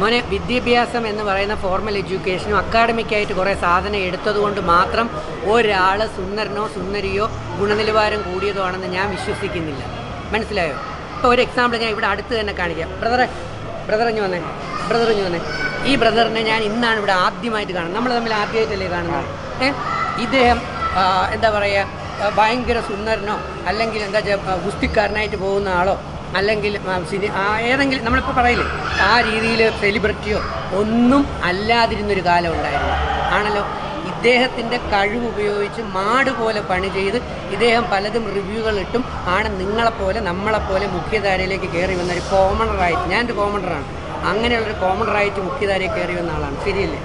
മോനെ വിദ്യാഭ്യാസം എന്ന് പറയുന്ന ഫോർമൽ എഡ്യൂക്കേഷനും അക്കാഡമിക്കായിട്ട് കുറേ സാധനം എടുത്തതുകൊണ്ട് മാത്രം ഒരാൾ സുന്ദരനോ സുന്ദരിയോ ഗുണനിലവാരം കൂടിയതോ ആണെന്ന് ഞാൻ വിശ്വസിക്കുന്നില്ല. മനസ്സിലായോ? ഇപ്പോൾ ഒരു എക്സാമ്പിൾ ഞാൻ ഇവിടെ അടുത്ത് തന്നെ കാണിക്കാം. ബ്രദറെ ബ്രദർ ഇഞ്ഞു വന്നേ. ബ്രദർ ഇഞ്ഞു വന്നേ. ഈ ബ്രദറിനെ ഞാൻ ഇന്നാണ് ഇവിടെ ആദ്യമായിട്ട് കാണുന്നത്. നമ്മൾ തമ്മിൽ ആദ്യമായിട്ടല്ലേ കാണുന്നത്? ഏഹ് ഇദ്ദേഹം എന്താ പറയുക ഭയങ്കര സുന്ദരനോ അല്ലെങ്കിൽ എന്താ ഗുസ്തിക്കാരനായിട്ട് പോകുന്ന ആളോ അല്ലെങ്കിൽ സിനി ഏതെങ്കിലും നമ്മളിപ്പോൾ പറയില്ലേ ആ രീതിയിൽ സെലിബ്രിറ്റിയോ ഒന്നും അല്ലാതിരുന്നൊരു കാലം ഉണ്ടായിരുന്നു. ആണല്ലോ? ഇദ്ദേഹത്തിന്റെ കഴിവ് ഉപയോഗിച്ച് മാട് പോലെ പണി ചെയ്ത് ഇദ്ദേഹം പലതും റിവ്യൂകൾ ഇട്ടും ആണ് നിങ്ങളെപ്പോലെ നമ്മളെപ്പോലെ മുഖ്യധാരയിലേക്ക് കയറി വന്ന ഒരു കോമണറായിട്ട് ഞാനൊരു കോമണറാണ് അങ്ങനെയുള്ളൊരു കോമണറായിട്ട് മുഖ്യധാരയിൽ കയറി വന്ന ആളാണ്. ശരിയല്ലേ?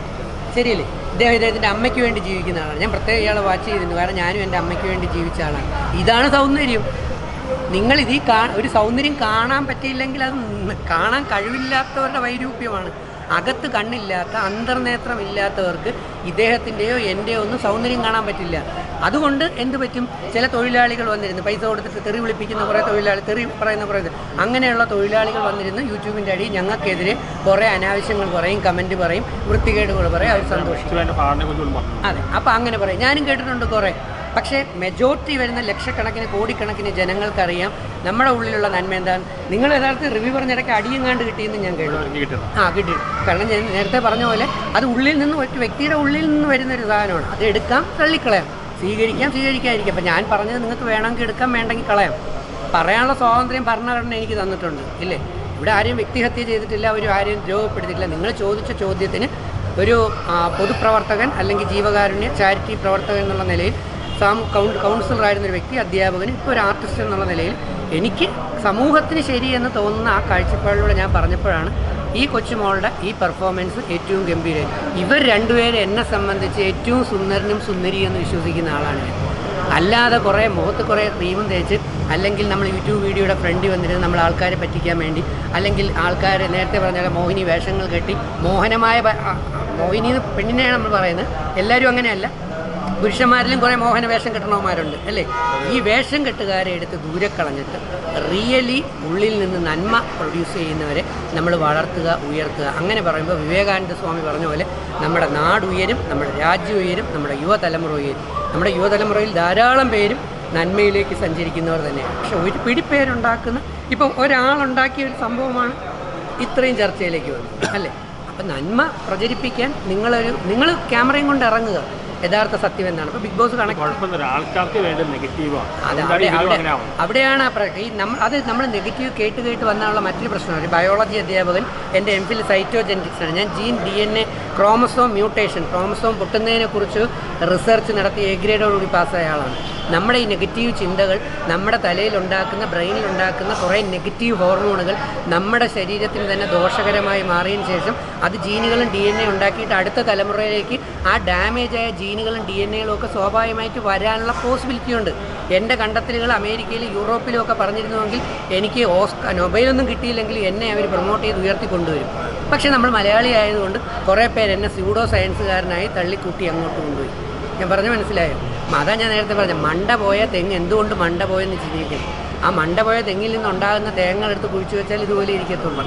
ശരിയല്ലേ? ഇദ്ദേഹം ഇദ്ദേഹത്തിന്റെ അമ്മയ്ക്ക് വേണ്ടി ജീവിക്കുന്ന ആളാണ്. ഞാൻ പ്രത്യേകം ഇയാളെ വാച്ച് ചെയ്തിട്ടുണ്ട് കാരണം ഞാനും എന്റെ അമ്മയ്ക്ക് വേണ്ടി ജീവിച്ച ആളാണ്. ഇതാണ് സൗന്ദര്യം. നിങ്ങൾ ഈ കാ ഒരു സൗന്ദര്യം കാണാൻ പറ്റിയില്ലെങ്കിൽ അത് കാണാൻ കഴിവില്ലാത്തവരുടെ വൈരൂപ്യമാണ്. അകത്ത് കണ്ണില്ലാത്ത അന്തർനേത്രമില്ലാത്തവർക്ക് ഇദ്ദേഹത്തിന്റെയോ എന്റെയോ ഒന്നും സൗന്ദര്യം കാണാൻ പറ്റില്ല. അതുകൊണ്ട് എന്ത് പറ്റും? ചില തൊഴിലാളികൾ വന്നിരുന്നു. പൈസ കൊടുത്തിട്ട് തെറി വിളിപ്പിക്കുന്ന കുറേ തൊഴിലാളി തെറി പറയുന്ന കുറേ. അങ്ങനെയുള്ള തൊഴിലാളികൾ വന്നിരുന്നു യൂട്യൂബിന്റെ അടിയിൽ. ഞങ്ങൾക്കെതിരെ കുറേ അനാവശ്യങ്ങൾ പറയും കമന്റ് പറയും വൃത്തികേടുകൾ പറയും. അവർ സന്തോഷിക്കും. പാടിനെ അതെ. അപ്പോൾ അങ്ങനെ പറയും. ഞാനും കേട്ടിട്ടുണ്ട് കുറേ. പക്ഷേ മെജോറിറ്റി വരുന്ന ലക്ഷക്കണക്കിന് കോടിക്കണക്കിന് ജനങ്ങൾക്കറിയാം നമ്മുടെ ഉള്ളിലുള്ള നന്മ എന്താണ്. നിങ്ങൾ യഥാർത്ഥത്തിൽ റിവ്യൂ പറഞ്ഞിടയ്ക്ക് അടിയും കണ്ട് കിട്ടിയെന്ന് ഞാൻ കേട്ടു. ആ കിട്ടി. കാരണം ഞാൻ നേരത്തെ പറഞ്ഞ പോലെ അത് ഉള്ളിൽ നിന്ന് ഒരു വ്യക്തിയുടെ ഉള്ളിൽ നിന്ന് വരുന്ന ഒരു സാധനമാണ്. അത് എടുക്കാം തള്ളിക്കളയാം. സ്വീകരിക്കാം സ്വീകരിക്കാതിരിക്കാം. അപ്പം ഞാൻ പറഞ്ഞത് നിങ്ങൾക്ക് വേണമെങ്കിൽ എടുക്കാം വേണ്ടെങ്കിൽ കളയാം. പറയാനുള്ള സ്വാതന്ത്ര്യം ഭരണഘടന എനിക്ക് തന്നിട്ടുണ്ട് ഇല്ലേ? ഇവിടെ ആരും വ്യക്തിഹത്യ ചെയ്തിട്ടില്ല ഒരു ആരെയും ദ്രോഹപ്പെടുത്തിയിട്ടില്ല. നിങ്ങൾ ചോദിച്ച ചോദ്യത്തിന് ഒരു പൊതുപ്രവർത്തകൻ അല്ലെങ്കിൽ ജീവകാരുണ്യ ചാരിറ്റി പ്രവർത്തകൻ എന്നുള്ള നിലയിൽ കൗൺ കൗൺസിലറായിരുന്ന ഒരു വ്യക്തി അധ്യാപകന് ഇപ്പോൾ ഒരു ആർട്ടിസ്റ്റ് എന്നുള്ള നിലയിൽ എനിക്ക് സമൂഹത്തിന് ശരിയെന്ന് തോന്നുന്ന ആ കാഴ്ചപ്പാടിലൂടെ ഞാൻ പറഞ്ഞപ്പോഴാണ് ഈ കൊച്ചുമോളുടെ ഈ പെർഫോമൻസ് ഏറ്റവും ഗംഭീരം. ഇവർ രണ്ടുപേരും എന്നെ സംബന്ധിച്ച് ഏറ്റവും സുന്ദരനും സുന്ദരിയെന്ന് വിശ്വസിക്കുന്ന ആളാണ് ഞാൻ. അല്ലാതെ കുറേ മുഖത്ത് കുറേ ക്രീമും തേച്ച് അല്ലെങ്കിൽ നമ്മൾ യൂട്യൂബ് വീഡിയോയുടെ ഫ്രണ്ടിൽ വന്നിരുന്ന് നമ്മൾ ആൾക്കാരെ പറ്റിക്കാൻ വേണ്ടി അല്ലെങ്കിൽ ആൾക്കാർ നേരത്തെ പറഞ്ഞ മോഹിനി വേഷങ്ങൾ കെട്ടി മോഹനമായ മോഹിനി പെണ്ണിനെയാണ് നമ്മൾ പറയുന്നത്. എല്ലാവരും അങ്ങനെയല്ല. പുരുഷന്മാരിലും കുറേ മോഹന വേഷം കെട്ടണവന്മാരുണ്ട് അല്ലേ? ഈ വേഷം കെട്ടുകാരെ എടുത്ത് ദൂരെ കളഞ്ഞിട്ട് റിയലി ഉള്ളിൽ നിന്ന് നന്മ പ്രൊഡ്യൂസ് ചെയ്യുന്നവരെ നമ്മൾ വളർത്തുക ഉയർത്തുക. അങ്ങനെ പറയുമ്പോൾ വിവേകാനന്ദ സ്വാമി പറഞ്ഞ പോലെ നമ്മുടെ നാട് ഉയരും നമ്മുടെ രാജ്യം ഉയരും നമ്മുടെ യുവതലമുറ ഉയരും നമ്മുടെ യുവതലമുറയിൽ ധാരാളം പേരും നന്മയിലേക്ക് സഞ്ചരിക്കുന്നവർ തന്നെയാണ്. പക്ഷെ ഒരു പിടിപ്പേരുണ്ടാക്കുന്ന ഇപ്പം ഒരാളുണ്ടാക്കിയ ഒരു സംഭവമാണ് ഇത്രയും ചർച്ചയിലേക്ക് വന്നത് അല്ലേ? അപ്പം നന്മ പ്രചരിപ്പിക്കാൻ നിങ്ങളൊരു നിങ്ങൾ ക്യാമറയും കൊണ്ട് ഇറങ്ങുക. യഥാർത്ഥ സത്യം എന്നാണ്. ബിഗ് ബോസ് ആൾക്കാർക്ക് വേണ്ടി നെഗറ്റീവാണ് അത് അവിടെയാണ് ഈ നമ്മൾ അത് നമ്മൾ നെഗറ്റീവ് കേട്ട് കേട്ട് വന്നാലുള്ള മറ്റൊരു പ്രശ്നം ഒരു ബയോളജി അധ്യാപകൻ എന്റെ എം ഫിൽ സൈറ്റോജെനറ്റിക്സ് ആണ്. ഞാൻ gene D N A chromosome mutation chromosome പൊട്ടുന്നതിനെക്കുറിച്ച് research നടത്തി എ ഗ്രേഡോടുകൂടി പാസ്സായ ആളാണ്. നമ്മുടെ ഈ നെഗറ്റീവ് ചിന്തകൾ നമ്മുടെ തലയിൽ ഉണ്ടാക്കുന്ന ബ്രെയിനിൽ ഉണ്ടാക്കുന്ന കുറേ നെഗറ്റീവ് ഹോർമോണുകൾ നമ്മുടെ ശരീരത്തിന് തന്നെ ദോഷകരമായി മാറിയതിന് ശേഷം അത് ജീനുകളും ഡി എൻ എ ഉണ്ടാക്കിയിട്ട് അടുത്ത തലമുറയിലേക്ക് ആ ഡാമേജ് ആയ ജീനുകളും ഡി എൻ എകളും ഒക്കെ സ്വാഭാവികമായിട്ട് വരാനുള്ള പോസിബിലിറ്റി ഉണ്ട്. എന്റെ കണ്ടെത്തലുകൾ അമേരിക്കയിലും യൂറോപ്പിലും ഒക്കെ പറഞ്ഞിരുന്നുവെങ്കിൽ എനിക്ക് ഓസ്ക നൊബൈലൊന്നും കിട്ടിയില്ലെങ്കിൽ എന്നെ അവർ പ്രൊമോട്ട് ചെയ്ത് ഉയർത്തി കൊണ്ടുവരും. പക്ഷേ നമ്മൾ മലയാളി ആയതുകൊണ്ട് കുറേ പേര് എന്നെ സ്യൂഡോ സയൻസുകാരനായി തള്ളിക്കൂട്ടി അങ്ങോട്ട് കൊണ്ടുപോയി. ഞാൻ പറഞ്ഞു മനസ്സിലായോ? അതാ ഞാൻ നേരത്തെ പറഞ്ഞ മണ്ട പോയ തെങ്ങ് എന്തുകൊണ്ട് മണ്ട പോയെന്ന് ചിന്തിക്കണം ആ മണ്ടപുഴ തെങ്ങിൽ നിന്നുണ്ടാകുന്ന തേങ്ങ എടുത്ത് കുഴിച്ചു വെച്ചാൽ ഇതുപോലെ ഇരിക്കത്തുള്ളൂ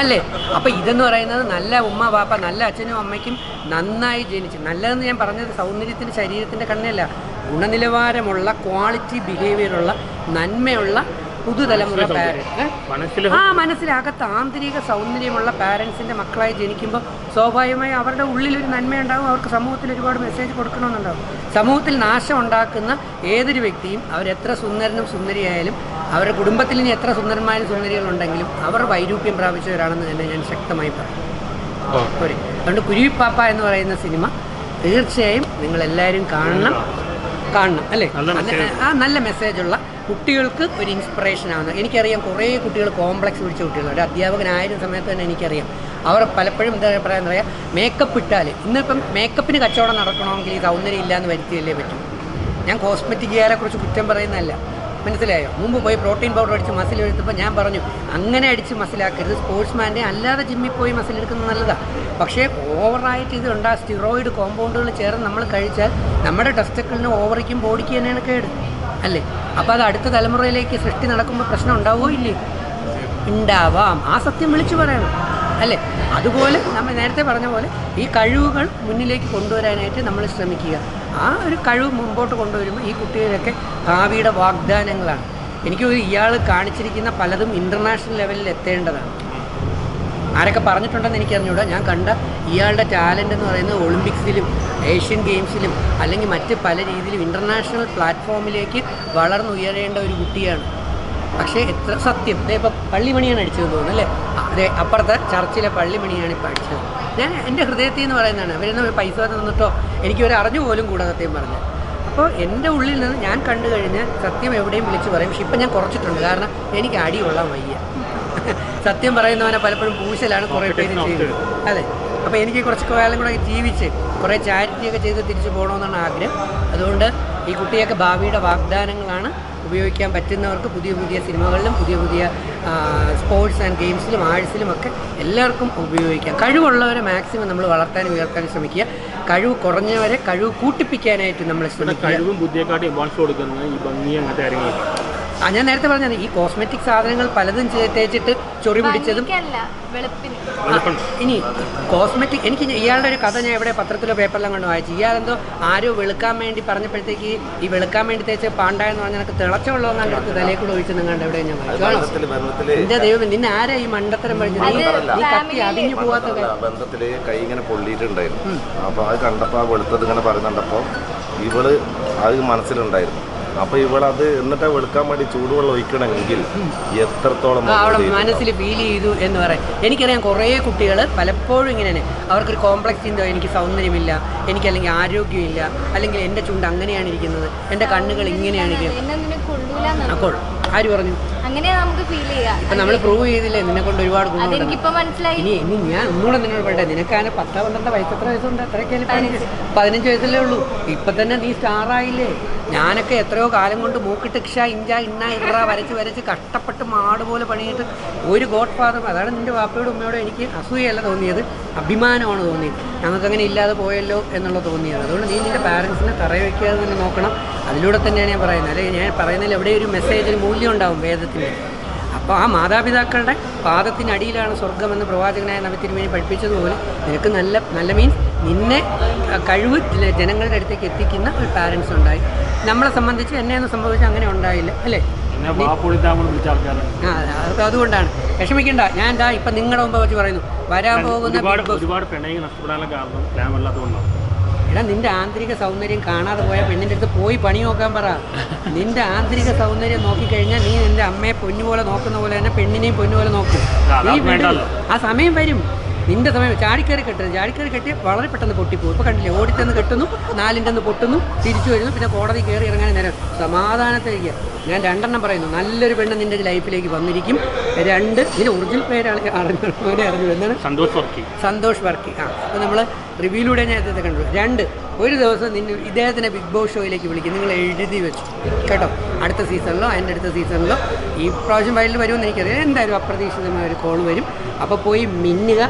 അല്ലേ? അപ്പം ഇതെന്ന് പറയുന്നത് നല്ല ഉമ്മ പാപ്പ നല്ല അച്ഛനും അമ്മയ്ക്കും നന്നായി ജനിച്ചു. നല്ലതെന്ന് ഞാൻ പറഞ്ഞത് സൗന്ദര്യത്തിന്റെ ശരീരത്തിന്റെ കണ്ണല്ല ഗുണനിലവാരമുള്ള ക്വാളിറ്റി ബിഹേവിയറുള്ള നന്മയുള്ള പുതുതലമുറ പാരന്റ് മനസ്സിൽ ആ മനസ്സിലകത്ത് ആന്തരിക സൗന്ദര്യമുള്ള പാരൻസിന്റെ മക്കളായി ജനിക്കുമ്പോൾ സ്വാഭാവികമായി അവരുടെ ഉള്ളിൽ ഒരു നന്മയുണ്ടാകും അവർക്ക് സമൂഹത്തിൽ ഒരുപാട് മെസ്സേജ് കൊടുക്കണമെന്നുണ്ടാകും സമൂഹത്തിൽ നാശം ഉണ്ടാക്കുന്ന ഏതൊരു വ്യക്തിയും അവരെത്ര സുന്ദരനും സുന്ദരിയായാലും അവരുടെ കുടുംബത്തിൽ ഇനി എത്ര സുന്ദരന്മാരും സുന്ദരികളുണ്ടെങ്കിലും അവർ വൈരൂപ്യം പ്രാപിച്ചവരാണെന്ന് തന്നെ ഞാൻ ശക്തമായി പറയും. അതുകൊണ്ട് കുരുവിപ്പാപ്പ എന്ന് പറയുന്ന സിനിമ തീർച്ചയായും നിങ്ങളെല്ലാവരും കാണണം. കാണണം. അല്ലേ. ആ നല്ല മെസ്സേജുള്ള കുട്ടികൾക്ക് ഒരു ഇൻസ്പിറേഷൻ ആവുന്നത് എനിക്കറിയാം കുറേ കുട്ടികൾ കോംപ്ലക്സ് പിടിച്ച കുട്ടികൾ ഒരു അധ്യാപകനായിരുന്ന സമയത്ത് തന്നെ എനിക്കറിയാം. അവർ പലപ്പോഴും എന്താ പറയാൻ പറയാം മേക്കപ്പ് ഇട്ടാൽ ഇന്നിപ്പം മേക്കപ്പിന് കച്ചവടം നടക്കണമെങ്കിൽ ഈ സൗന്ദര്യം ഇല്ലാന്ന് വരുത്തിയല്ലേ പറ്റും. ഞാൻ കോസ്മെറ്റിക്കുകാരെ കുറിച്ച് കുറ്റം പറയുന്നതല്ല. മനസ്സിലായോ? മുമ്പ് പോയി പ്രോട്ടീൻ പൗഡർ അടിച്ച് മസിൽ എടുത്തപ്പോൾ ഞാൻ പറഞ്ഞു അങ്ങനെ അടിച്ച് മസിലാക്കരുത് സ്പോർട്സ്മാന്റെ അല്ലാതെ ജിമ്മിൽ പോയി മസിൽ എടുക്കുന്നത് നല്ലതാണ് പക്ഷേ ഓവറായിട്ട് ഇത് ഉണ്ടാ സ്റ്റിറോയിഡ് കോമ്പൗണ്ടുകൾ ചേർന്ന് നമ്മൾ കഴിച്ചാൽ നമ്മുടെ ടെസ്റ്റക്കിളിന് ഓവറിക്കും ബോഡിക്ക് തന്നെയാണ് കേട്. അല്ലേ? അപ്പോൾ അത് അടുത്ത തലമുറയിലേക്ക് സൃഷ്ടി നടക്കുമ്പോൾ പ്രശ്നം ഉണ്ടാവുമോ ഇല്ലേ ഉണ്ടാവാം. ആ സത്യം വിളിച്ചു പറയണം. അല്ലേ? അതുപോലെ നമ്മൾ നേരത്തെ പറഞ്ഞ പോലെ ഈ കഴിവുകൾ മുന്നിലേക്ക് കൊണ്ടുവരാനായിട്ട് നമ്മൾ ശ്രമിക്കുക. ആ ഒരു കഴിവ് മുമ്പോട്ട് കൊണ്ടുവരുമ്പോൾ ഈ കുട്ടികളൊക്കെ ഭാവിയുടെ വാഗ്ദാനങ്ങളാണ്. എനിക്ക് ഇയാൾ കാണിച്ചിരിക്കുന്ന പലതും ഇന്റർനാഷണൽ ലെവലിൽ എത്തേണ്ടതാണ്. ആരൊക്കെ പറഞ്ഞിട്ടുണ്ടെന്ന് എനിക്ക് എനിക്കറിഞ്ഞൂടാ. ഞാൻ കണ്ട ഇയാളുടെ ടാലന്റ് എന്ന് പറയുന്നത് ഒളിമ്പിക്സിലും ഏഷ്യൻ ഗെയിംസിലും അല്ലെങ്കിൽ മറ്റ് പല രീതിയിലും ഇന്റർനാഷണൽ പ്ലാറ്റ്ഫോമിലേക്ക് വളർന്നുയരേണ്ട ഒരു കുട്ടിയാണ്. പക്ഷേ എത്ര സത്യം? ഇപ്പം പള്ളിമണിയാണ് അടിച്ചതെന്ന് തോന്നുന്നു അല്ലേ? അതെ അപ്പുറത്തെ ചർച്ചിലെ പള്ളിമണിയാണ് ഇപ്പോൾ അടിച്ചത്. ഞാൻ എന്റെ ഹൃദയത്തിൽ എന്ന് പറയുന്നതാണ് അവരൊന്നും പൈസ തന്നിട്ടോ എനിക്ക് ഒരു അറിഞ്ഞു പോലും കൂടെ സത്യം പറഞ്ഞു. അപ്പോൾ എന്റെ ഉള്ളിൽ നിന്ന് ഞാൻ കണ്ടു കഴിഞ്ഞാൽ സത്യം എവിടെയും വിളിച്ച് പറയും. പക്ഷെ ഇപ്പം ഞാൻ കുറച്ചിട്ടുണ്ട്. കാരണം എനിക്ക് അടി കൊള്ളാൻ വയ്യ. സത്യം പറയുന്നവനെ പലപ്പോഴും പൂശലാണ് കുറേ പേര് ചെയ്യുന്നത്. അതെ അപ്പോൾ എനിക്ക് കുറച്ച് കാലം കൂടെ ജീവിച്ച് കുറേ ചാരിറ്റിയൊക്കെ ചെയ്ത് തിരിച്ചു പോകണമെന്നാണ് ആഗ്രഹം. അതുകൊണ്ട് ഈ കുട്ടിയൊക്കെ ഭാവിയുടെ വാഗ്ദാനങ്ങളാണ് ഉപയോഗിക്കാൻ പറ്റുന്നവർക്ക് പുതിയ പുതിയ സിനിമകളിലും പുതിയ പുതിയ സ്പോർട്സ് ആൻഡ് ഗെയിംസിലും ആർട്സിലും ഒക്കെ എല്ലാവർക്കും ഉപയോഗിക്കാം. കഴിവുള്ളവരെ മാക്സിമം നമ്മൾ വളർത്താൻ ഉയർത്താനും ശ്രമിക്കുക. കഴിവ് കുറഞ്ഞവരെ കഴിവ് കൂട്ടിപ്പിക്കാനായിട്ട് നമ്മൾ ശ്രമിക്കുക. കഴിവും ബുദ്ധിയെക്കാട്ടി കൊടുക്കുന്നത് ഈ ഭംഗി അങ്ങനത്തെ കാര്യങ്ങളൊക്കെ. ആ ഞാൻ നേരത്തെ പറഞ്ഞത് ഈ കോസ്മെറ്റിക് സാധനങ്ങൾ പലതും തേച്ചിട്ട് ചൊറി പിടിച്ചതും ഇനി കോസ്മെറ്റിക് എനിക്ക് ഇയാളുടെ ഒരു കഥ ഞാൻ എവിടെ പത്രത്തിലോ പേപ്പറിലും കണ്ടു വായിച്ചു. ഇയാളെന്തോ ആരോ വെളുക്കാൻ വേണ്ടി പറഞ്ഞപ്പോഴത്തേക്ക് ഈ വെളുക്കാൻ വേണ്ടി തേച്ച പാണ്ട എന്ന് പറഞ്ഞാൽ എനിക്ക് തിളച്ച വെള്ളം കണ്ട് എടുത്ത് തലയിൽ കൂടെ ഒഴിച്ച് നിങ്ങളുടെ എവിടെ ഞാൻ വായിച്ചു എന്റെ ദൈവം നിന്നെ ആരാ ഈ മണ്ടത്തരം പഠിച്ചത് നീ കത്തി അടിഞ്ഞു പോവാത്ത ബന്ധത്തിൽ കൈ ഇങ്ങനെ പൊള്ളിയിട്ടുണ്ടായിരുന്നു. അപ്പൊ അത് കണ്ടപ്പോ ആ വെളുത്തത് ഇങ്ങനെ പറയുന്നുണ്ടപ്പോ ഇവൾ അത് മനസ്സിലുണ്ടായിരുന്നു. അപ്പൊ ഇവളത് എന്നിട്ട് വെളുക്കാൻ വേണ്ടി ചൂടുവെള്ളം ഒഴിക്കണമെങ്കിൽ എത്രത്തോളം അവിടെ മനസ്സിൽ ഫീൽ ചെയ്തു എന്ന് പറയാം. എനിക്കറിയാം കുറേ കുട്ടികൾ പലപ്പോഴും ഇങ്ങനെയാണ്. അവർക്കൊരു കോംപ്ലക്സ് ചിന്ത എനിക്ക് സൗന്ദര്യമില്ല എനിക്ക് അല്ലെങ്കിൽ ആരോഗ്യമില്ല അല്ലെങ്കിൽ എന്റെ ചുണ്ട് അങ്ങനെയാണ് ഇരിക്കുന്നത് എന്റെ കണ്ണുകൾ ഇങ്ങനെയാണ് ഇരിക്കുന്നത്. അപ്പോൾ ആര് പറഞ്ഞു? അങ്ങനെയാ നമുക്ക് ഫീൽ ചെയ്യാം. നമ്മൾ പ്രൂവ് ചെയ്തില്ലേ? നിന്നെ കൊണ്ട് ഒരുപാട് ഗുണമുണ്ട് അതെനിക്കിപ്പോ മനസ്സിലായി. ഇനി ഇനി ഞാൻ ഒന്നുകൂടെ നിന്നോട് പറയട്ടെ. നിനക്കാണ് പത്താ പന്ത്രണ്ട് വയസ്സ് എത്ര വയസ്സുണ്ട്? അത്രയൊക്കെ പതിനഞ്ച് പതിനഞ്ച്. വയസ്സല്ലേ ഉള്ളൂ. ഇപ്പം തന്നെ നീ സ്റ്റാറായില്ലേ ഞാനൊക്കെ എത്രയോ കാലം കൊണ്ട് മൂക്കിട്ട് ക്ഷ ഇഞ്ച ഇന്ന ഇറ വരച്ച് വരച്ച് കഷ്ടപ്പെട്ട് മാട് പോലെ പണിയിട്ട് ഒരു ഗോഡ് ഫാദർ അതാണ് നിന്റെ വാപ്പയോടും ഉമ്മയോടും എനിക്ക് അസൂയല്ല തോന്നിയത്. അഭിമാനമാണ് തോന്നിയത്. ഞങ്ങൾക്ക് അങ്ങനെ ഇല്ലാതെ പോയല്ലോ എന്നുള്ളത് തോന്നിയത്. അതുകൊണ്ട് നീ നിന്റെ പാരൻസിനെ തറയെ വയ്ക്കാതെ തന്നെ നോക്കണം. അതിലൂടെ തന്നെയാണ് ഞാൻ പറയുന്നത്. അല്ലെങ്കിൽ ഞാൻ പറയുന്നതിൽ എവിടെ ഒരു മെസ്സേജിന് മൂല്യം ഉണ്ടാവും. വേദത്തിന്റെ അപ്പോൾ ആ മാതാപിതാക്കളുടെ പാദത്തിനടിയിലാണ് സ്വർഗമെന്ന് പ്രവാചകനായ നബി തിരുമേനി പഠിപ്പിച്ചതുപോലെ നിനക്ക് നല്ല നല്ല മീൻസ് നിന്നെ കഴിവ് ജനങ്ങളുടെ അടുത്തേക്ക് എത്തിക്കുന്ന ഒരു പാരൻസ് ഉണ്ടായി. നമ്മളെ സംബന്ധിച്ച് എന്നെ ഒന്നും സംഭവിച്ച് അങ്ങനെ ഉണ്ടായില്ല അല്ലേ? അതൊക്കെ അതുകൊണ്ടാണ്. വിഷമിക്കണ്ട. ഞാൻ എന്താ ഇപ്പം നിങ്ങളുടെ മുമ്പ് വെച്ച് പറയുന്നു. വരാൻ പോകുന്ന ഒരുപാട് പിണങ്ങി നഷ്ടപ്പെടാനുള്ള കാരണം എടാ നിന്റെ ആന്തരിക സൗന്ദര്യം കാണാതെ പോയ പെണ്ണിന്റെ അടുത്ത് പോയി പണി നോക്കാൻ പറ. നിന്റെ ആന്തരിക സൗന്ദര്യം നോക്കിക്കഴിഞ്ഞാൽ നീ നിന്റെ അമ്മയെ പൊന്നുപോലെ നോക്കുന്ന പോലെ തന്നെ പെണ്ണിനെയും പൊന്നുപോലെ നോക്കും. നീ വേണ്ടല്ലോ. ആ സമയം വരും. നിന്റെ സമയം ചാടിക്കയറി കെട്ടരുത്. ചാടിക്കയറി കെട്ടി വളരെ പെട്ടെന്ന് പൊട്ടിപ്പോകും. ഇപ്പോൾ കണ്ടില്ലേ ഓടിച്ചെന്ന് കെട്ടുന്നു നാലിന്റെ ഒന്ന് പൊട്ടുന്നു തിരിച്ചു വരുന്നു പിന്നെ കോടതി കയറി ഇറങ്ങാൻ നേരം സമാധാനത്തിരിക്കുക ഞാൻ രണ്ടെണ്ണം പറയുന്നു. നല്ലൊരു പെണ്ണ് നിന്റെ ലൈഫിലേക്ക് വന്നിരിക്കും. രണ്ട് ഇതിന് ഒറിജിനൽ പേരാണ് അറിഞ്ഞു അവനെ അറിഞ്ഞു എന്താണ്? സന്തോഷ് വർക്കി. സന്തോഷ് വർക്കി. ആ അപ്പോൾ നമ്മൾ റിവ്യൂയിലൂടെ ഞാൻ കണ്ടു. രണ്ട് ഒരു ദിവസം നിന്നെ ഇദ്ദേഹത്തിനെ ബിഗ് ബോസ് ഷോയിലേക്ക് വിളിക്കും. നിങ്ങൾ എഴുതി വെച്ചു. കേട്ടോ? അടുത്ത സീസണിലോ അതിന്റെ അടുത്ത സീസണിലോ ഈ പ്രാവശ്യം വയലിൽ വരുമെന്ന് എനിക്കറിയാം എന്തായാലും അപ്രതീക്ഷിതമായ ഒരു കോൾ വരും. അപ്പോൾ പോയി മിന്നുക.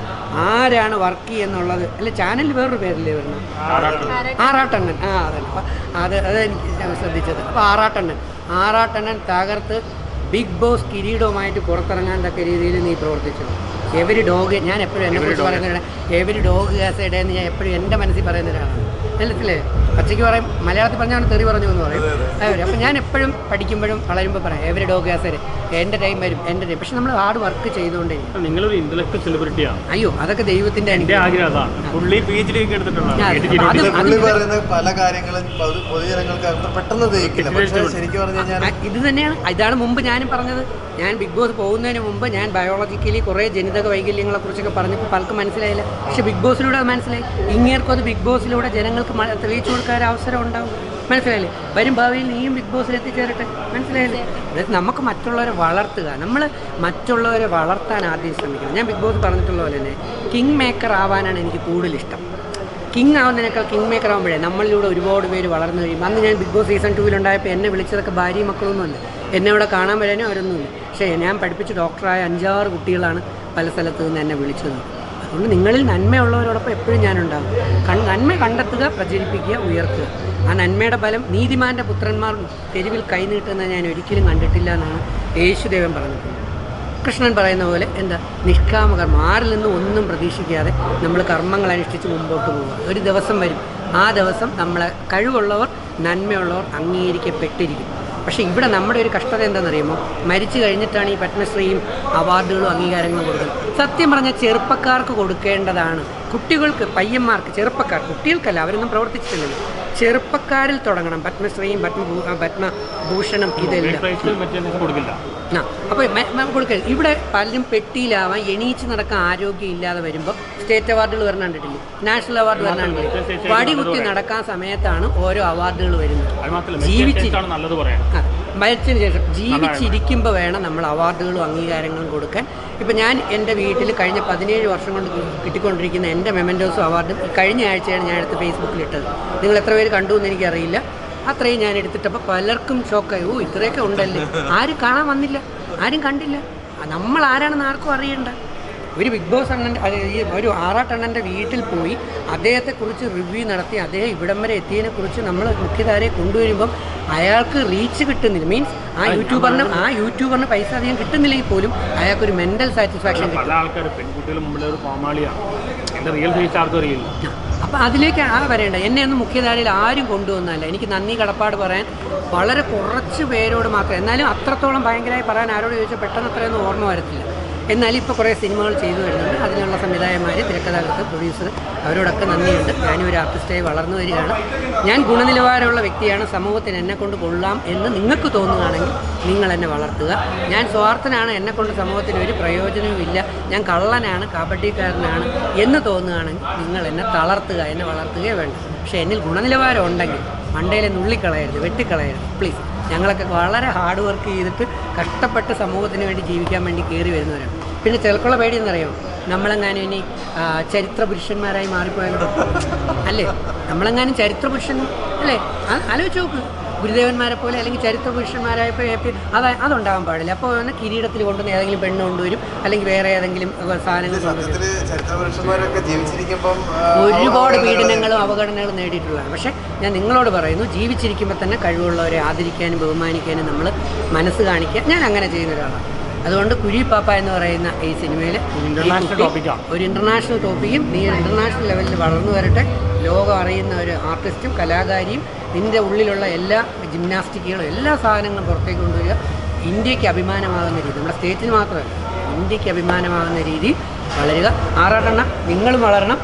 ആരാണ് വർക്ക് എന്നുള്ളത്? അല്ല ചാനൽ വേറൊരു പേരല്ലേ വരുന്നത് ആറാട്ടണ്ണൻ. ആ അതെ അപ്പം അത് അത് എനിക്ക് ഞാൻ ശ്രദ്ധിച്ചത്. അപ്പോൾ ആറാട്ടണ്ണൻ. ആറാട്ടണ്ണൻ തകർത്ത് ബിഗ് ബോസ് കിരീടവുമായിട്ട് പുറത്തിറങ്ങാൻ തക്ക രീതിയിൽ നീ പ്രവർത്തിച്ചു. എവരി ഡോഗ് ഞാൻ എപ്പോഴും എന്നെ കുറിച്ച് പറയുന്നതാണ് എവരി ഡോഗ് ഇടേ എന്ന് ഞാൻ എപ്പോഴും എന്റെ മനസ്സിൽ പറയുന്ന ഒരാളാണ്. മനസ്സിലേ പച്ചയ്ക്ക് പറയും മലയാളത്തിൽ പറഞ്ഞാണ് തെറി പറഞ്ഞു എന്ന് പറയും. അതെ അപ്പം ഞാൻ എപ്പോഴും പഠിക്കുമ്പോഴും വളരുമ്പോൾ പറയാം എവരി ഡോഗ് ഗ്യാസ് എന്റെ ടൈം വരും എന്റെ ടൈം. പക്ഷെ നമ്മൾ ഹാർഡ് വർക്ക് ചെയ്തുകൊണ്ടേ നിങ്ങളൊരു ഇന്റലക്ച്വൽ സെലിബ്രിറ്റിയാണ് അയ്യോ അതൊക്കെ പറയുന്ന പല കാര്യങ്ങളും പൊതുജനങ്ങൾക്ക് പെട്ടെന്ന് ദഹിക്കില്ല. പക്ഷേ ശരിക്കും പറഞ്ഞു കഴിഞ്ഞാൽ ഇത് തന്നെയാണ്. ഇതാണ് മുമ്പ് ഞാനും പറഞ്ഞത്. ഞാൻ ബിഗ് ബോസ് പോകുന്നതിന് മുമ്പ് ഞാൻ ബയോളജിക്കലി കുറേ ജനിതക വൈകല്യങ്ങളെ കുറിച്ചൊക്കെ പറഞ്ഞപ്പോൾ പലർക്കും മനസ്സിലായില്ല. പക്ഷെ ബിഗ് ബോസിലൂടെ അത് മനസ്സിലായി. ഇങ്ങേർക്കും അത് ബിഗ് ബോസിലൂടെ ജനങ്ങൾക്ക് തെളിയിച്ചു കൊടുക്കാൻ ഒരു അവസരം ഉണ്ടാവും മനസ്സിലായില്ലേ? വരും ഭാവിയിൽ നീയും ബിഗ് ബോസിൽ എത്തിച്ചേരട്ടെ. മനസ്സിലായില്ലേ? അതായത് നമുക്ക് മറ്റുള്ളവരെ വളർത്തുക. നമ്മൾ മറ്റുള്ളവരെ വളർത്താൻ ആദ്യം ശ്രമിക്കണം. ഞാൻ ബിഗ് ബോസ് പറഞ്ഞിട്ടുള്ള പോലെ തന്നെ കിങ് മേക്കർ ആവാനാണ് എനിക്ക് കൂടുതൽ ഇഷ്ടം കിങ് ആവുന്നതിനേക്കാൾ കിങ് മേക്കർ ആകുമ്പോഴേ നമ്മളിലൂടെ ഒരുപാട് പേര് വളർന്നു കഴിയും. അന്ന് ഞാൻ ബിഗ് ബോസ് സീസൺ ടൂവിലുണ്ടായപ്പോൾ എന്നെ വിളിച്ചതൊക്കെ ഭാര്യയും മക്കളൊന്നുമല്ല എന്നെ ഇവിടെ കാണാൻ വരാനും അവരൊന്നുമില്ല. പക്ഷേ ഞാൻ പഠിപ്പിച്ച ഡോക്ടറായ അഞ്ചാറ് കുട്ടികളാണ് പല സ്ഥലത്തു നിന്ന് എന്നെ വിളിച്ചത്. അതുകൊണ്ട് നിങ്ങളിൽ നന്മയുള്ളവരോടൊപ്പം എപ്പോഴും ഞാനുണ്ടാകും കൺ നന്മ കണ്ടെത്തുക പ്രചരിപ്പിക്കുക ഉയർത്തുക. ആ നന്മയുടെ ഫലം നീതിമാന്റെ പുത്രന്മാർ തെരുവിൽ കൈനീട്ടുന്നത് ഞാൻ ഒരിക്കലും കണ്ടിട്ടില്ല എന്നാണ് യേശുദേവൻ പറഞ്ഞിട്ടുള്ളത്. കൃഷ്ണൻ പറയുന്ന പോലെ എന്താ? നിഷ്കാമകർമ്മം. ആരിൽ നിന്നും ഒന്നും പ്രതീക്ഷിക്കാതെ നമ്മൾ കർമ്മങ്ങൾ അനുഷ്ഠിച്ച് മുമ്പോട്ട് പോവുക. ഒരു ദിവസം വരും. ആ ദിവസം നമ്മളെ കഴിവുള്ളവർ നന്മയുള്ളവർ അംഗീകരിക്കപ്പെട്ടിരിക്കും. പക്ഷേ ഇവിടെ നമ്മുടെ ഒരു കഷ്ടത എന്താണെന്നറിയുമോ? മരിച്ചു കഴിഞ്ഞിട്ടാണ് ഈ പത്മശ്രീയും അവാർഡുകളും അംഗീകാരങ്ങളും കൊടുക്കുന്നത്. സത്യം പറഞ്ഞാൽ ചെറുപ്പക്കാർക്ക് കൊടുക്കേണ്ടതാണ്. കുട്ടികൾക്ക് പയ്യന്മാർക്ക് ചെറുപ്പക്കാർ കുട്ടികൾക്കല്ല അവരൊന്നും പ്രവർത്തിച്ചിട്ടില്ല ചെറുപ്പക്കാരിൽ തുടങ്ങണം. പത്മശ്രീയും പത്മഭൂ പത്മഭൂഷണം ഇതെല്ലാം. ആ അപ്പോൾ കൊടുക്കരുത്. ഇവിടെ പലരും പെട്ടിയിലാവാൻ എണീച്ച് നടക്കാൻ ആരോഗ്യം ഇല്ലാതെ വരുമ്പോൾ സ്റ്റേറ്റ് അവാർഡുകൾ വരണം കണ്ടിട്ടില്ല? നാഷണൽ അവാർഡ് വരണം കണ്ടിട്ടില്ല? വടികുത്തി നടക്കാൻ സമയത്താണ് ഓരോ അവാർഡുകൾ വരുന്നത്. ജീവിച്ച് പറയാം മരിച്ചതിന് ശേഷം ജീവിച്ചിരിക്കുമ്പോൾ വേണം നമ്മൾ അവാർഡുകളും അംഗീകാരങ്ങളും കൊടുക്കാൻ. ഇപ്പം ഞാൻ എന്റെ വീട്ടിൽ കഴിഞ്ഞ പതിനേഴ് വർഷം കൊണ്ട് കിട്ടിക്കൊണ്ടിരിക്കുന്ന എന്റെ മെമന്റോസും അവാർഡും കഴിഞ്ഞ ആഴ്ചയാണ് ഞാൻ എടുത്ത് ഫേസ്ബുക്കിൽ ഇട്ടത്. നിങ്ങൾ എത്ര പേര് കണ്ടു എന്ന് എനിക്കറിയില്ല. അത്രയും ഞാൻ എടുത്തിട്ടപ്പോൾ പലർക്കും ഷോക്കായി ഓ ഇത്രയൊക്കെ ഉണ്ടല്ലേ? ആരും കാണാൻ വന്നില്ല. ആരും കണ്ടില്ല. നമ്മൾ ആരാണെന്ന് ആർക്കും അറിയണ്ട. ഒരു ബിഗ് ബോസ് അണ്ണന്റെ ഒരു ആറാട്ടണ്ണന്റെ വീട്ടിൽ പോയി അദ്ദേഹത്തെക്കുറിച്ച് റിവ്യൂ നടത്തി അദ്ദേഹം ഇവിടം വരെ എത്തിയതിനെക്കുറിച്ച് നമ്മൾ മുഖ്യധാരയെ കൊണ്ടുവരുമ്പം അയാൾക്ക് റീച്ച് കിട്ടുന്നില്ല. മീൻസ് ആ യൂട്യൂബറിന് ആ യൂട്യൂബറിന് പൈസ അധികം കിട്ടുന്നില്ലെങ്കിൽ പോലും മെന്റൽ സാറ്റിസ്ഫാക്ഷൻ ആൾക്കാർ മുമ്പിൽ ഒരു കോമാളിയാണ് എന്റെ റിയൽ ഫേസ് ആർക്കും അറിയില്ല. അപ്പം അതിലേക്ക് ആ വരേണ്ട. എന്നെ ഒന്നും മുഖ്യധാരയിൽ ആരും കൊണ്ടുവന്നല്ല എനിക്ക് നന്ദി കടപ്പാട് പറയാൻ വളരെ കുറച്ച് പേരോട് മാത്രം. എന്നാലും അത്രത്തോളം ഭയങ്കരമായി പറയാൻ ആരോട് ചോദിച്ചാൽ പെട്ടെന്ന് അത്രയൊന്നും ഓർമ്മ വരത്തില്ല. എന്നാലും ഇപ്പോൾ കുറേ സിനിമകൾ ചെയ്തു വരുന്നുണ്ട്. അതിനുള്ള സംവിധായകന്മാർ തിരക്കഥാകൃത്ത് പ്രൊഡ്യൂസർ അവരോടൊക്കെ നന്ദിയുണ്ട്. ഞാനും ഒരു ആർട്ടിസ്റ്റായി വളർന്നു വരികയാണ്. ഞാൻ ഗുണനിലവാരമുള്ള വ്യക്തിയാണ്. സമൂഹത്തിന് എന്നെ കൊണ്ട് കൊള്ളാം എന്ന് നിങ്ങൾക്ക് തോന്നുകയാണെങ്കിൽ നിങ്ങൾ എന്നെ വളർത്തുക. ഞാൻ സ്വാർത്ഥനാണ്. എന്നെ കൊണ്ട് സമൂഹത്തിന് ഒരു പ്രയോജനവുമില്ല ഞാൻ കള്ളനാണ് കബഡിക്കാരനാണ് എന്ന് തോന്നുകയാണെങ്കിൽ നിങ്ങൾ എന്നെ തളർത്തുക എന്നെ വളർത്തുകയേ വേണ്ട. പക്ഷേ എന്നിൽ ഗുണനിലവാരം ഉണ്ടെങ്കിൽ മണ്ടയിലെ നുള്ളിക്കളയരുത് വെട്ടിക്കളയരുത്. പ്ലീസ് ഞങ്ങളൊക്കെ വളരെ ഹാർഡ് വർക്ക് ചെയ്തിട്ട് കഷ്ടപ്പെട്ട് സമൂഹത്തിന് വേണ്ടി ജീവിക്കാൻ വേണ്ടി കയറി വരുന്നവരാണ്. പിന്നെ ചിലക്കുള്ള പേടി എന്നറിയോ? നമ്മളെങ്ങാനും ഇനി ചരിത്ര പുരുഷന്മാരായി മാറിപ്പോയാലോ? അല്ലേ? നമ്മളെങ്ങാനും ചരിത്ര പുരുഷൻ അല്ലേ? ആലോചിച്ച് നോക്ക്. ഗുരുദേവന്മാരെ പോലെ അല്ലെങ്കിൽ ചരിത്ര പുരുഷന്മാരായപ്പോൾ അത് അതുണ്ടാകാൻ പാടില്ല. അപ്പോൾ ഒന്ന് കിരീടത്തിൽ കൊണ്ടുവന്ന് ഏതെങ്കിലും പെണ്ണ് കൊണ്ടുവരും അല്ലെങ്കിൽ വേറെ ഏതെങ്കിലും സാധനങ്ങൾ ഒരുപാട് പീഡനങ്ങളും അവഗണനകളും നേടിയിട്ടുള്ളതാണ്. പക്ഷേ ഞാൻ നിങ്ങളോട് പറയുന്നു ജീവിച്ചിരിക്കുമ്പോൾ തന്നെ കഴിവുള്ളവരെ ആദരിക്കാനും ബഹുമാനിക്കാനും നമ്മൾ മനസ്സ് കാണിക്കുക. ഞാൻ അങ്ങനെ ചെയ്യുന്ന ഒരാളാണ്. അതുകൊണ്ട് കുഴി പാപ്പ എന്ന് പറയുന്ന ഈ സിനിമയിൽ ഇന്റർനാഷണൽ ടോപ്പിക്കാണ് ആണ്. ഒരു ഇന്റർനാഷണൽ ടോപ്പിക്കും നീ ഇന്റർനാഷണൽ ലെവലിൽ വളർന്നു വരട്ടെ. ലോകം അറിയുന്ന ഒരു ആർട്ടിസ്റ്റും കലാകാരിയും നിന്റെ ഉള്ളിലുള്ള എല്ലാ ജിംനാസ്റ്റിക്കുകളും എല്ലാ സാധനങ്ങളും പുറത്തേക്ക് കൊണ്ടുവരിക ഇന്ത്യയ്ക്ക് അഭിമാനമാകുന്ന രീതി. നമ്മുടെ സ്റ്റേറ്റിന് മാത്രമല്ല ഇന്ത്യയ്ക്ക് അഭിമാനമാകുന്ന രീതി വളരുക. ആറാട്ടെണ്ണ നിങ്ങളും വളരണം.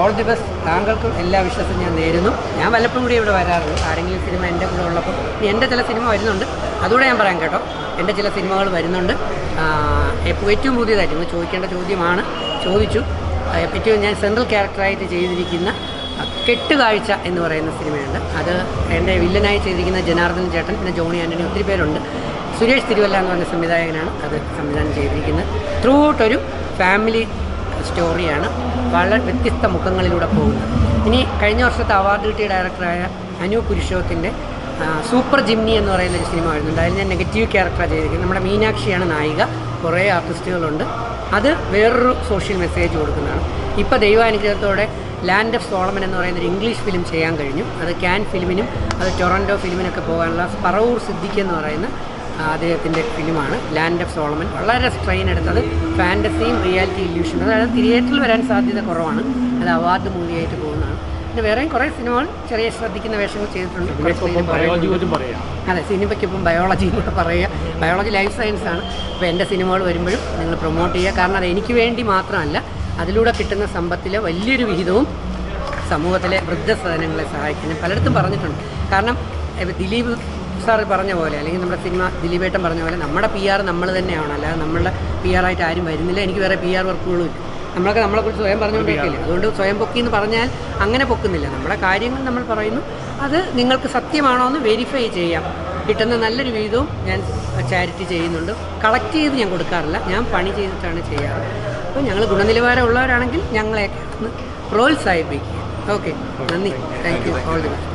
ഓൾ ദി ബെസ്റ്റ് താങ്കൾക്കും എല്ലാ വിശ്വാസവും ഞാൻ നേരുന്നു. ഞാൻ വല്ലപ്പോഴും കൂടി ഇവിടെ വരാറുള്ളൂ ആരെങ്കിലും സിനിമ എന്റെ കൂടെ ഉള്ളപ്പോൾ. എന്റെ ചില സിനിമ വരുന്നുണ്ട്. അതുകൂടെ ഞാൻ പറയാം കേട്ടോ. എന്റെ ചില സിനിമകൾ വരുന്നുണ്ട്. ഏറ്റവും പുതിയതായിട്ട് നിങ്ങൾ ചോദിക്കേണ്ട ചോദ്യമാണ്. ചോദിച്ചു. ഏറ്റവും ഞാൻ സെൻട്രൽ ക്യാരക്ടറായിട്ട് ചെയ്തിരിക്കുന്ന കെട്ടുകാഴ്ച എന്ന് പറയുന്ന സിനിമയുണ്ട്. അത് എന്റെ വില്ലനായി ചെയ്തിരിക്കുന്ന ജനാർദ്ദൻ ചേട്ടൻ പിന്നെ ജോണി ആന്റണി ഒത്തിരി പേരുണ്ട്. സുരേഷ് തിരുവല്ല എന്ന് പറഞ്ഞ സംവിധായകനാണ് അത് സംവിധാനം ചെയ്തിരിക്കുന്നത്. ത്രൂ ഔട്ട് ഒരു ഫാമിലി സ്റ്റോറിയാണ് വളരെ വ്യത്യസ്ത മുഖങ്ങളിലൂടെ പോകുന്നത്. ഇനി കഴിഞ്ഞ വർഷത്തെ അവാർഡ് കിട്ടിയ ഡയറക്ടറായ അനു പുരുഷോത്തിന്റെ സൂപ്പർ ജിംനി എന്ന് പറയുന്ന ഒരു സിനിമ വരുന്നുണ്ട്. അതിൽ ഞാൻ നെഗറ്റീവ് ക്യാരക്ടറാണ് ചെയ്തിരിക്കുന്നത്. നമ്മുടെ മീനാക്ഷിയാണ് നായിക. കുറേ ആർട്ടിസ്റ്റുകളുണ്ട് അത് വേറൊരു സോഷ്യൽ മെസ്സേജ് കൊടുക്കുന്നതാണ്. ഇപ്പോൾ ദൈവാനുഗ്രഹത്തോടെ ലാൻഡ് ഓഫ് സോളമൻ എന്ന് പറയുന്ന ഒരു ഇംഗ്ലീഷ് ഫിലിം ചെയ്യാൻ കഴിഞ്ഞു. അത് ക്യാൻ ഫിലിമിനും അത് ടൊറന്റോ ഫിലിമിനൊക്കെ പോകാനുള്ള പറവൂർ സിദ്ദിഖ് എന്ന് പറയുന്ന അദ്ദേഹത്തിന്റെ ഫിലിമാണ് ലാൻഡ് ഓഫ് സോളമൻ വളരെ സ്ട്രെയിൻ എടുത്തത് ഫാന്റസിയും റിയാലിറ്റി ഇല്യൂഷനും അതായത് തിയേറ്ററിൽ വരാൻ സാധ്യത കുറവാണ്. അത് അവാർഡ് മൂവിയായിട്ട് പോകുന്നതാണ്. പിന്നെ വേറെയും കുറേ സിനിമകൾ ചെറിയ ശ്രദ്ധിക്കുന്ന വേഷങ്ങൾ ചെയ്തിട്ടുണ്ട്. അതെ സിനിമയ്ക്കിപ്പം സിനിമ ബയോളജി എന്നൊക്കെ കൂടെ പറയുക ബയോളജി ലൈഫ് സയൻസ് ആണ്. അപ്പോൾ എന്റെ സിനിമകൾ വരുമ്പോഴും നിങ്ങൾ പ്രൊമോട്ട് ചെയ്യുക. കാരണം അത് എനിക്ക് വേണ്ടി മാത്രമല്ല അതിലൂടെ കിട്ടുന്ന സമ്പത്തിലെ വലിയൊരു വിഹിതവും സമൂഹത്തിലെ വൃദ്ധസദനങ്ങളെ സഹായിക്കുന്നു. പലയിടത്തും പറഞ്ഞിട്ടുണ്ട്. കാരണം ദിലീപ് സാർ പറഞ്ഞ പോലെ അല്ലെങ്കിൽ നമ്മുടെ സിനിമ ദിലീപേട്ടൻ പറഞ്ഞ പോലെ നമ്മുടെ പി ആർ നമ്മൾ തന്നെയാണ് അല്ലാതെ നമ്മളുടെ പി ആർ ആയിട്ട് ആരും വരുന്നില്ല. എനിക്ക് വേറെ പി ആർ വർക്കുകളും ഇല്ല. നമ്മളൊക്കെ നമ്മളെക്കുറിച്ച് സ്വയം പറഞ്ഞുകൊണ്ടിരിക്കില്ല അതുകൊണ്ട് സ്വയം പൊക്കി എന്ന് പറഞ്ഞാൽ അങ്ങനെ പൊക്കുന്നില്ല. നമ്മുടെ കാര്യങ്ങൾ നമ്മൾ പറയുന്നു. അത് നിങ്ങൾക്ക് സത്യമാണോ എന്ന് വെരിഫൈ ചെയ്യാം. കിട്ടുന്ന നല്ലൊരു വീതവും ഞാൻ ചാരിറ്റി ചെയ്യുന്നുണ്ട്. കളക്ട് ചെയ്ത് ഞാൻ കൊടുക്കാറില്ല. ഞാൻ പണി ചെയ്തിട്ടാണ് ചെയ്യാറ്. അപ്പോൾ ഞങ്ങൾ ഗുണനിലവാരമുള്ളവരാണെങ്കിൽ ഞങ്ങളെ പ്രോത്സാഹിപ്പിക്കുക. ഓക്കെ. നന്ദി. Thank you all the best